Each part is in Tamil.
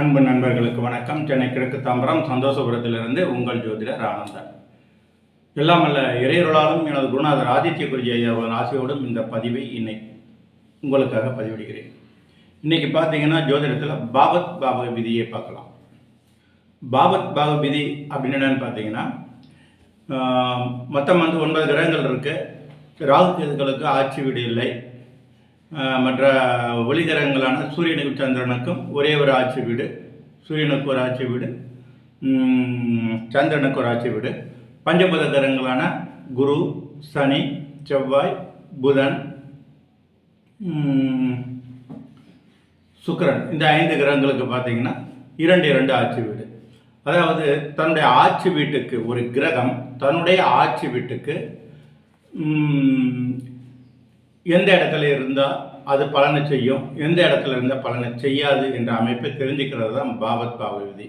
அன்பு நண்பர்களுக்கு வணக்கம். சென்னை கிழக்கு தாம்பரம் சந்தோஷபுரத்திலிருந்து உங்கள் ஜோதிடர் ஆனந்தன். எல்லாம் அல்ல இறையருளாலும் எனது குருநாதர் ஆதித்ய குருஜி ஐயாவின் ஆசையோடும் இந்த பதிவை இன்னைக்கு உங்களுக்காக பதிவிடுகிறேன். இன்னைக்கு பார்த்தீங்கன்னா ஜோதிடத்தில் பாபத் பாப விதியை பார்க்கலாம். பாபத் பாப விதி அப்படின்னு என்னன்னு பார்த்தீங்கன்னா மொத்தம் வந்து ஒன்பது கிரகங்கள் இருக்குது ராகு கேதுகளுக்கு ஆட்சி வீடு இல்லை. மற்ற ஒளி கிரகங்களான சூரியனுக்கும் சந்திரனுக்கும் ஒரே ஒரு ஆட்சி வீடு சூரியனுக்கு ஒரு ஆட்சி வீடு சந்திரனுக்கு ஒரு ஆட்சி வீடு. பஞ்சபத கிரகங்களான குரு சனி செவ்வாய் புதன் சுக்கரன். இந்த ஐந்து கிரகங்களுக்கு பார்த்தீங்கன்னா இரண்டு இரண்டு ஆட்சி வீடு. அதாவது தன்னுடைய ஆட்சி வீட்டுக்கு ஒரு கிரகம் தன்னுடைய ஆட்சி வீட்டுக்கு எந்த இடத்துல இருந்தால் அது பலனை செய்யும் எந்த இடத்துல இருந்தால் பலனை செய்யாது என்ற அமைப்பை தெரிஞ்சுக்கிறது தான் பாபத் பாவ விதி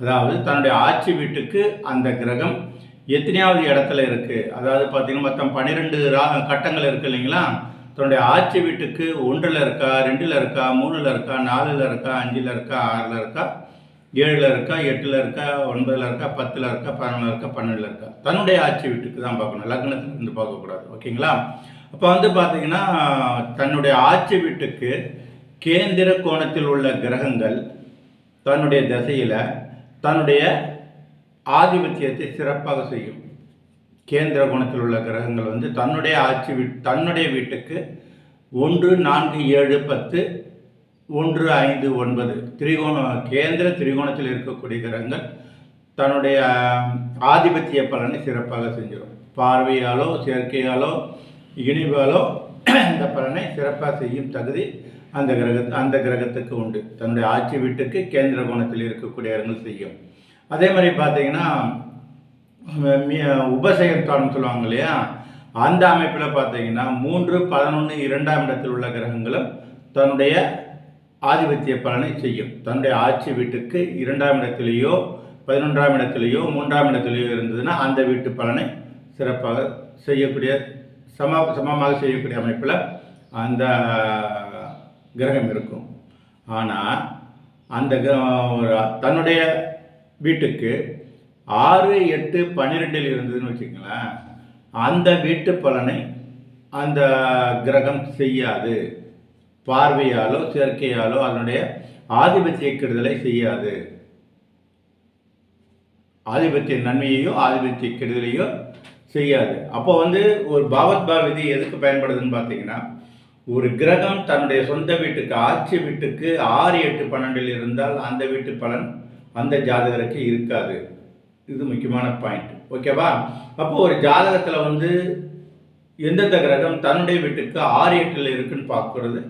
அதாவது தன்னுடைய ஆட்சி வீட்டுக்கு அந்த கிரகம் எத்தனையாவது இடத்துல இருக்குது அதாவது பார்த்தீங்கன்னா மொத்தம் பன்னிரெண்டு ரா கட்டங்கள் இருக்குது இல்லைங்களா? தன்னுடைய ஆட்சி வீட்டுக்கு ஒன்றில் இருக்கா ரெண்டில் இருக்கா மூணில் இருக்கா நாலில் இருக்கா அஞ்சில் இருக்கா ஆறில் இருக்கா ஏழில் இருக்கா எட்டில் இருக்கா ஒன்பதில் இருக்கா பத்தில் இருக்கா பதினொன்றில் இருக்கா பன்னெண்டில் இருக்கா. தன்னுடைய ஆட்சி வீட்டுக்கு தான் பார்க்கணும். லக்னத்துலேருந்து பார்க்கக்கூடாது. ஓகேங்களா? அப்போ வந்து பார்த்தீங்கன்னா தன்னுடைய ஆட்சி வீட்டுக்கு கேந்திர கோணத்தில் உள்ள கிரகங்கள் தன்னுடைய திசையில் தன்னுடைய ஆதிபத்தியத்தை சிறப்பாக செய்யும். கேந்திர கோணத்தில் உள்ள கிரகங்கள் வந்து தன்னுடைய ஆட்சி வீட் தன்னுடைய வீட்டுக்கு ஒன்று நான்கு ஏழு பத்து ஒன்று ஐந்து ஒன்பது. திரிகோண கேந்திர திரிகோணத்தில் இருக்கக்கூடிய கிரகங்கள் தன்னுடைய ஆதிபத்திய பலனை சிறப்பாக செஞ்சிடும். பார்வையாலோ செயற்கையாலோ இனிபாலோ இந்த பலனை சிறப்பாக செய்யும் தகுதி அந்த கிரக அந்த கிரகத்துக்கு உண்டு. தன்னுடைய ஆட்சி வீட்டுக்கு கேந்திர கோணத்தில் இருக்கக்கூடிய இடங்கள் செய்யும். அதே மாதிரி பார்த்தீங்கன்னா உபசயத்தான்னு சொல்லுவாங்க இல்லையா? அந்த அமைப்பில் பார்த்தீங்கன்னா மூன்று பதினொன்று இரண்டாம் இடத்தில் உள்ள கிரகங்களும் தன்னுடைய ஆதிபத்திய பலனை செய்யும். தன்னுடைய ஆட்சி வீட்டுக்கு இரண்டாம் இடத்திலேயோ பதினொன்றாம் இடத்திலேயோ மூன்றாம் இடத்திலேயோ இருந்ததுன்னா அந்த வீட்டு பலனை சிறப்பாக செய்யக்கூடிய சம சமமாக செய்யக்கூடிய அமைப்பில் அந்த கிரகம் இருக்கும். ஆனால் அந்த கிர- தன்னுடைய வீட்டுக்கு ஆறு எட்டு பன்னிரெண்டில் இருந்ததுன்னு வச்சுக்கங்களேன் அந்த வீட்டு பலனை அந்த கிரகம் செய்யாது. பார்வையாலோ சேர்க்கையாலோ அதனுடைய ஆதிபத்திய கெடுதலை செய்யாது. ஆதிபத்திய நன்மையையோ ஆதிபத்திய கெடுதலையோ செய்யாது. அப்போ வந்து ஒரு பாவத் பா விதி எதுக்கு பயன்படுதுன்னு பார்த்தீங்கன்னா ஒரு கிரகம் தன்னுடைய சொந்த வீட்டுக்கு ஆட்சி வீட்டுக்கு ஆறு எட்டு பன்னெண்டில் இருந்தால் அந்த வீட்டு பலன் அந்த ஜாதகருக்கு இருக்காது. இது முக்கியமான பாயிண்ட் ஓகேவா அப்போ ஒரு ஜாதகத்தில் வந்து எந்தெந்த கிரகம் தன்னுடைய வீட்டுக்கு ஆறு எட்டில் இருக்குன்னு பார்க்கறது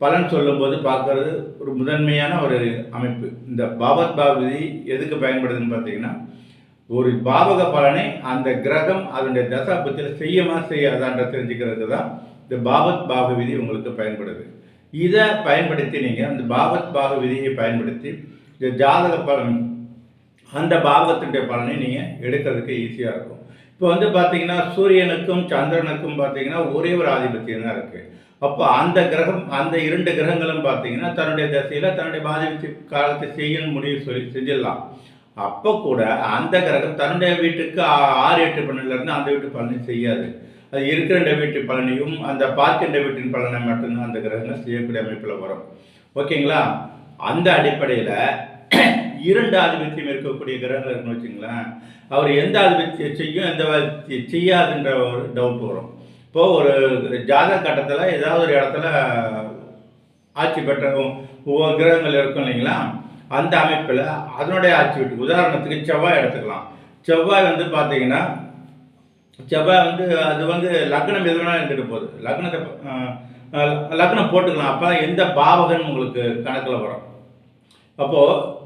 பலன் சொல்லும்போது பார்க்கறது ஒரு முதன்மையான ஒரு அமைப்பு. இந்த பாவத் பாவதி எதுக்கு பயன்படுதுன்னு பார்த்தீங்கன்னா ஒரு பாவக பலனை அந்த கிரகம் அதனுடைய தசாபத்தில் செய்யமா செய்யாதான்ற தெரிஞ்சுக்கிறது தான் இந்த பாவத் பாக விதி உங்களுக்கு பயன்படுது. இதை பயன்படுத்தி நீங்கள் அந்த பாவத் பாக விதியை பயன்படுத்தி இந்த ஜாதக பலன் அந்த பாவகத்தினுடைய பலனை நீங்கள் எடுக்கிறதுக்கு ஈஸியாக இருக்கும். இப்போ வந்து பார்த்தீங்கன்னா சூரியனுக்கும் சந்திரனுக்கும் பார்த்தீங்கன்னா ஒரே ஒரு ஆதிபத்தியம் தான் இருக்குது அப்போ அந்த கிரகம் அந்த இரண்டு கிரகங்களும் பார்த்தீங்கன்னா தன்னுடைய தசையில் தன்னுடைய பாதிப்பு காலத்தை செய்யணும் முடிவு சொல்லி செஞ்சிடலாம். அப்போ கூட அந்த கிரகம் தன்னுடைய வீட்டுக்கு ஆ- ஆறு எட்டு பன்னெண்டுலேருந்து அந்த வீட்டு பலனை செய்யாது. அது இருக்கிற வீட்டு பலனையும் அந்த பார்க்கின்ற வீட்டின் பலனை மட்டும்தான் அந்த கிரகங்கள் செய்யக்கூடிய அமைப்பில் வரும். ஓகேங்களா? அந்த அடிப்படையில் இரண்டு ஆதிபத்தியம் இருக்கக்கூடிய கிரகங்கள் இருக்குன்னு வச்சுங்களேன் அவர் எந்த ஆதிபத்தியம் செய்யும் எந்த செய்யாதுன்ற ஒரு டவுட் வரும். இப்போ ஒரு ஜாதக கட்டத்தில் ஏதாவது ஒரு இடத்துல ஆட்சி பெற்ற ஒவ்வொரு கிரகங்கள் இருக்கும் இல்லைங்களா? அந்த அமைப்பில் அதனுடைய ஆட்சி வீட்டுக்கு உதாரணத்துக்கு செவ்வாய் எடுத்துக்கலாம். செவ்வாய் வந்து பார்த்தீங்கன்னா செவ்வாய் வந்து அது வந்து லக்னம் எது வேணாலும் இருந்துட்டு போகுது. லக்னத்தை லக்னம் போட்டுக்கலாம். அப்போ எந்த பாவகன் உங்களுக்கு கணக்கில் வரும்? அப்போது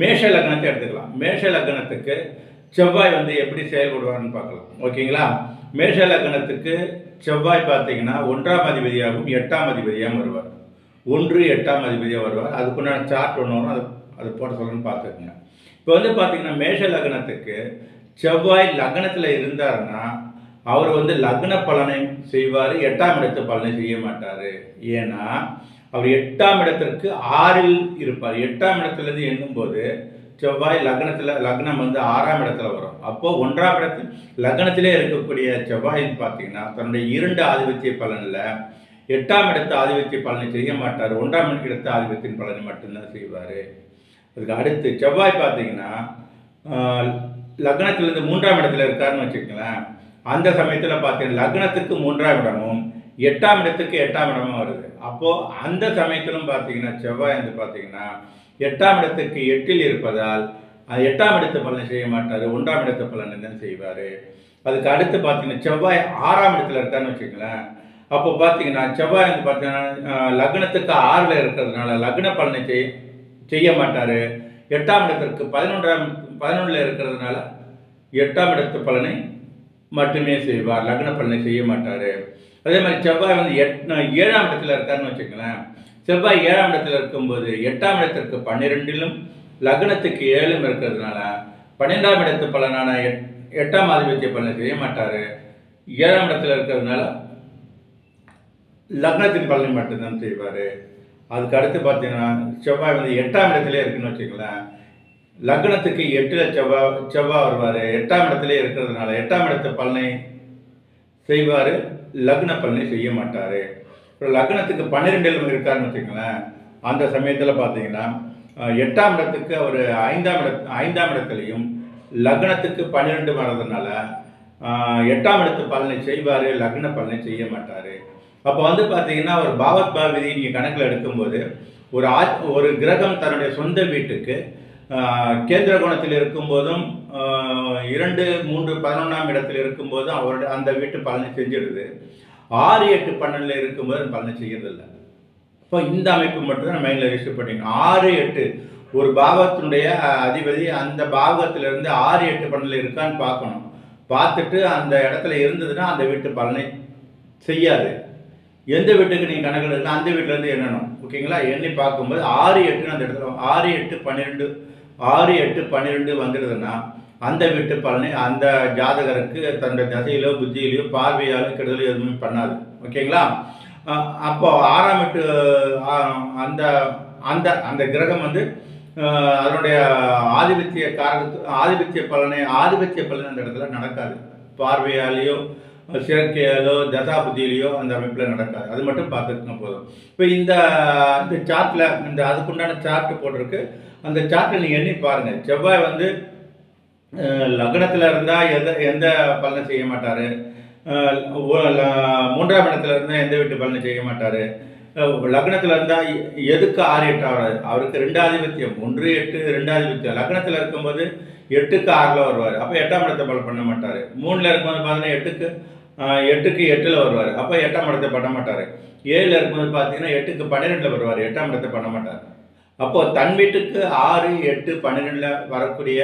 மேஷ லக்னத்தை எடுத்துக்கலாம். மேஷ லக்னத்துக்கு செவ்வாய் வந்து எப்படி செயல்படுவார்னு பார்க்கலாம். ஓகேங்களா? மேஷ லக்னத்துக்கு செவ்வாய் பார்த்தீங்கன்னா ஒன்றாம் அதிபதியாகவும் எட்டாம் அதிபதியாகவும் வருவார். ஒன்று எட்டாம் அதிபதியாக வருவார். அதுக்குண்டான சார்ட் ஒன்று வரும். அது அது போட சொல்லணும்னு பார்த்துக்குங்க. இப்போ வந்து பார்த்தீங்கன்னா மேஷ லக்னத்துக்கு செவ்வாய் லக்னத்தில் இருந்தாருன்னா அவர் வந்து லக்ன பலனை செய்வார். எட்டாம் இடத்து பலனை செய்ய மாட்டார். ஏன்னா அவர் எட்டாம் இடத்திற்கு ஆறில் இருப்பார். எட்டாம் இடத்துலேருந்து எண்ணும்போது செவ்வாய் லக்னத்தில் லக்னம் வந்து ஆறாம் இடத்துல வரும். அப்போது ஒன்றாம் இடத்து லக்னத்திலே இருக்கக்கூடிய செவ்வாயின்னு பார்த்தீங்கன்னா தன்னுடைய இரண்டு ஆதிபத்திய பலனில் எட்டாம் இடத்து ஆதிபத்திய பலனை செய்ய மாட்டார். ஒன்றாம் இடத்து ஆதிபத்தியின் பலனை மட்டும்தான் செய்வார். அதுக்கு அடுத்து செவ்வாய் பார்த்தீங்கன்னா ஆஹ், லக்னத்திலிருந்து மூன்றாம் இடத்துல இருக்காருன்னு வச்சுக்கலாம் அந்த சமயத்தில் பார்த்தீங்கன்னா லக்னத்துக்கு மூன்றாம் இடமும் எட்டாம் இடத்துக்கு எட்டாம் இடமும் வருது. அப்போது அந்த சமயத்திலும் பார்த்தீங்கன்னா செவ்வாய் வந்து பார்த்தீங்கன்னா எட்டாம் இடத்துக்கு எட்டில் இருப்பதால் அது எட்டாம் இடத்து பலனை செய்ய மாட்டார். ஒன்றாம் இடத்து பலனை தான் செய்வார். அதுக்கு அடுத்து பார்த்தீங்கன்னா செவ்வாய் ஆறாம் இடத்துல இருக்கான்னு வச்சுக்கங்களேன். அப்போ பார்த்தீங்கன்னா செவ்வாய் வந்து பார்த்தீங்கன்னா லக்னத்துக்கு ஆறில் இருக்கிறதுனால லக்ன பலனை செய் செய்ய மாட்டார். எட்டாம் இடத்திற்கு பதினொன்றாம் பதினொன்றில் இருக்கிறதுனால எட்டாம் இடத்து பலனை மட்டுமே செய்வார். லக்ன பலனை செய்ய மாட்டார். அதே மாதிரி செவ்வாய் வந்து எட் ஏழாம் இடத்துல இருக்காருன்னு வச்சுக்கங்களேன். செவ்வாய் ஏழாம் இடத்துல இருக்கும்போது எட்டாம் இடத்திற்கு பன்னிரெண்டிலும் லக்னத்துக்கு ஏழும் இருக்கிறதுனால பன்னிரெண்டாம் இடத்து பலனான எட் எட்டாம் ஆதிபத்திய பலனை செய்ய மாட்டார். ஏழாம் இடத்துல இருக்கிறதுனால லக்னத்தின் பலனை மட்டும்தான் செய்வார். அதுக்கு அடுத்து பார்த்தீங்கன்னா செவ்வாய் வந்து எட்டாம் இடத்துலேயே இருக்குன்னு வச்சுக்கலாம் லக்னத்துக்கு எட்டில் செவ்வாய் செவ்வாய் வருவார். எட்டாம் இடத்துலேயே இருக்கிறதுனால எட்டாம் இடத்து பலனை செய்வார். லக்ன பலனை செய்ய மாட்டார். இப்போ லக்னத்துக்கு பன்னிரெண்டில் இருக்காருன்னு வச்சுக்கங்களேன். அந்த சமயத்தில் பார்த்தீங்கன்னா எட்டாம் இடத்துக்கு அவர் ஐந்தாம் இட ஐந்தாம் இடத்துலையும் லக்னத்துக்கு பன்னிரெண்டு வர்றதுனால எட்டாம் இடத்து பலனை செய்வார். லக்ன பலனை செய்ய மாட்டார். அப்போ வந்து பார்த்தீங்கன்னா ஒரு பாவத் பாவிதி நீங்கள் கணக்கில் எடுக்கும்போது ஒரு ஆ ஒரு கிரகம் தன்னுடைய சொந்த வீட்டுக்கு கேந்திர கோணத்தில் இருக்கும்போதும் இரண்டு மூன்று பதினொன்றாம் இடத்தில் இருக்கும்போதும் அவருடைய அந்த வீட்டு பலனை செஞ்சிடுது. ஆறு எட்டு பன்னெண்டில் இருக்கும்போது பலனை செய்யறதில்லை. இப்போ இந்த அமைப்பு மட்டும்தான் மைண்டில் ரெஜிஸ்டர் பண்ணிக்கணும். ஆறு எட்டு ஒரு பாகத்தினுடைய அதிபதி அந்த பாகத்திலிருந்து ஆறு எட்டு பன்னெண்டில் இருக்கான்னு பார்க்கணும். பார்த்துட்டு அந்த இடத்துல இருந்ததுன்னா அந்த வீட்டு பலனை செய்யாது. எந்த வீட்டுக்கு நீங்கள் கணக்கில் இருந்தால் அந்த வீட்டிலேருந்து எண்ணணும். ஓகேங்களா? எண்ணி பார்க்கும்போது ஆறு எட்டுன்னு அந்த இடத்துல ஆறு எட்டு பன்னிரெண்டு ஆறு எட்டு பன்னிரெண்டு வந்துடுதுன்னா அந்த வீட்டு பலனை அந்த ஜாதகருக்கு தன்னுடைய தசையிலோ புத்தியிலையோ பார்வையாலோ கெடுதலோ எதுவுமே பண்ணாது. ஓகேங்களா? அப்போ ஆறாம் வீட்டு அந்த அந்த அந்த கிரகம் வந்து அதனுடைய ஆதிபத்திய காரகத்து ஆதிபத்திய பலனை ஆதிபத்திய பலன் அந்த இடத்துல நடக்காது. பார்வையாலேயோ செயற்கையாலோ தசாபுத்தியிலையோ அந்த அமைப்பில் நடக்காது. அது மட்டும் பார்த்துக்கணும் போதும். இப்போ இந்த இந்த சார்ட்டில் இந்த அதுக்குண்டான சார்ட் போட்டிருக்கு. அந்த சார்ட்டை நீங்கள் எண்ணி பாருங்கள் செவ்வாய் வந்து லக்னத்தில் இருந்தால் எந்த எந்த பலனை செய்ய மாட்டார்? மூன்றாம் இடத்துல இருந்தால் எந்த வீட்டு பலனை செய்ய மாட்டார்? லக்னத்தில் இருந்தால் எதுக்கு ஆறு எட்டு ஆகாது அவருக்கு ரெண்டாதிபத்தியம். ஒன்று எட்டு ரெண்டாதிபத்தியம். லக்னத்தில் இருக்கும்போது எட்டுக்கு ஆறில் வருவார். அப்போ எட்டாம் இடத்தை பலம் பண்ண மாட்டார். மூணில் இருக்கும்போது பார்த்தீங்கன்னா எட்டுக்கு எட்டுக்கு எட்டில் வருவார். அப்போ எட்டாம் இடத்தை பண்ண மாட்டார். ஏழில் இருக்கும்போது பார்த்தீங்கன்னா எட்டுக்கு பன்னிரெண்டில் வருவார். எட்டாம் இடத்தை பண்ண மாட்டார். அப்போது தன் வீட்டுக்கு ஆறு எட்டு பன்னிரெண்டில் வரக்கூடிய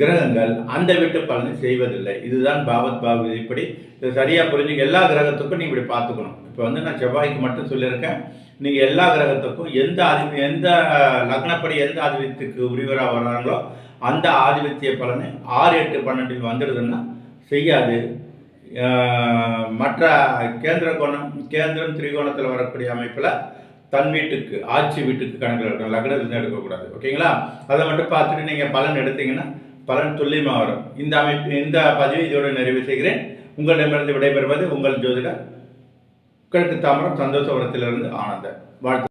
கிரகங்கள் அந்த வீட்டு பலனை செய்வதில்லை. இதுதான் பாவத் பாவ இப்படி. இதை சரியாக புரிஞ்சுங்க எல்லா கிரகத்துக்கும் நீங்கள் இப்படி பார்த்துக்கணும். இப்போ வந்து நான் செவ்வாய்க்கு மட்டும் சொல்லியிருக்கேன். நீங்கள் எல்லா கிரகத்துக்கும் எந்த ஆதி எந்த லக்னப்படி எந்த ஆதிபத்தியத்துக்கு உரிவராக வர்றாங்களோ அந்த ஆதிபத்திய பலனை ஆறு எட்டு பன்னெண்டில் வந்துடுதுன்னா செய்யாது. மற்ற கேந்திர கோணம் கேந்திரம் திரிகோணத்தில் வரக்கூடிய அமைப்பில் தன் வீட்டுக்கு ஆட்சி வீட்டுக்கு கணக்கில் எடுக்கணும் லக்னத்துலேருந்து எடுக்கக்கூடாது. ஓகேங்களா? அதை மட்டும் பார்த்துட்டு நீங்கள் பலன் எடுத்தீங்கன்னா பலன் துல்லியமாக வரும். இந்த அமைப்பு இந்த பதிவை இதோடு நிறைவு செய்கிறேன். உங்களிடமிருந்து விடைபெறுவது உங்கள் ஜோதிடர் கிழக்கு தாமரம் சந்தோஷபுரத்திலிருந்து ஆனந்த வாழ்த்து.